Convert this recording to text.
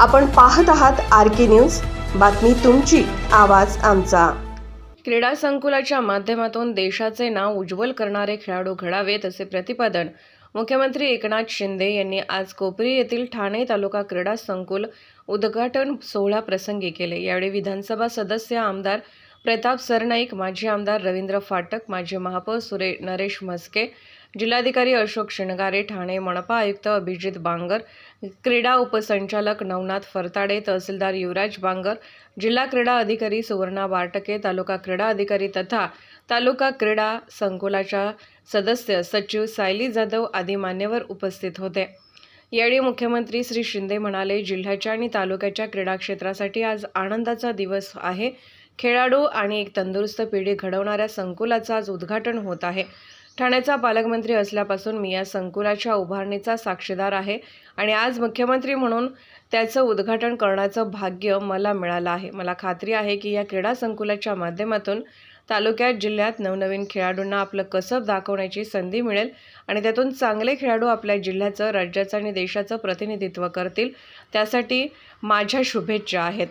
आपण पाहत आहात आर के न्यूज. बातमी तुमची आवाज आमचा. क्रीडा संकुलाच्या माध्यमातून देशाचे नाव उज्ज्वल करणारे खेळाडू घडावेत असे प्रतिपादन मुख्यमंत्री एकनाथ शिंदे यांनी आज कोपरी येथील ठाणे तालुका क्रीडा संकुल उद्घाटन सोहळ्याप्रसंगी केले. यावेळी विधानसभा सदस्य आमदार प्रताप सरनाईक माजी आमदार रवींद्र फाटक माजी महापौर सुरे नरेश म्हस्के जिल्हाधिकारी अशोक शिणगारे ठाणे मनपा आयुक्त अभिजित बांगर क्रीडा उपसंचालक नवनाथ फरताडे तहसीलदार युवराज बांगर जिल्हा क्रीडा अधिकारी सुवर्णा बारटके तालुका क्रीडा अधिकारी तथा तालुका क्रीडा संकुलाच्या सदस्य सचिव सायली जाधव आदी मान्यवर उपस्थित होते. यावेळी मुख्यमंत्री श्री शिंदे म्हणाले जिल्ह्याच्या आणि तालुक्याच्या क्रीडा क्षेत्रासाठी आज आनंदाचा दिवस आहे. खेळाडू आणि एक तंदुरुस्त पिढी घडवणाऱ्या संकुलाचं आज उद्घाटन होत आहे. ठाण्याचा पालकमंत्री असल्यापासून मी या संकुलाच्या उभारणीचा साक्षीदार आहे आणि आज मुख्यमंत्री म्हणून त्याचं उद्घाटन करण्याचं भाग्य मला मिळालं आहे. मला खात्री आहे की या क्रीडा संकुलाच्या माध्यमातून तालुक्यात जिल्ह्यात नवनवीन खेळाडूंना आपलं कसब दाखवण्याची संधी मिळेल आणि त्यातून चांगले खेळाडू आपल्या जिल्ह्याचं राज्याचं आणि देशाचं प्रतिनिधित्व करतील. त्यासाठी माझ्या शुभेच्छा आहेत.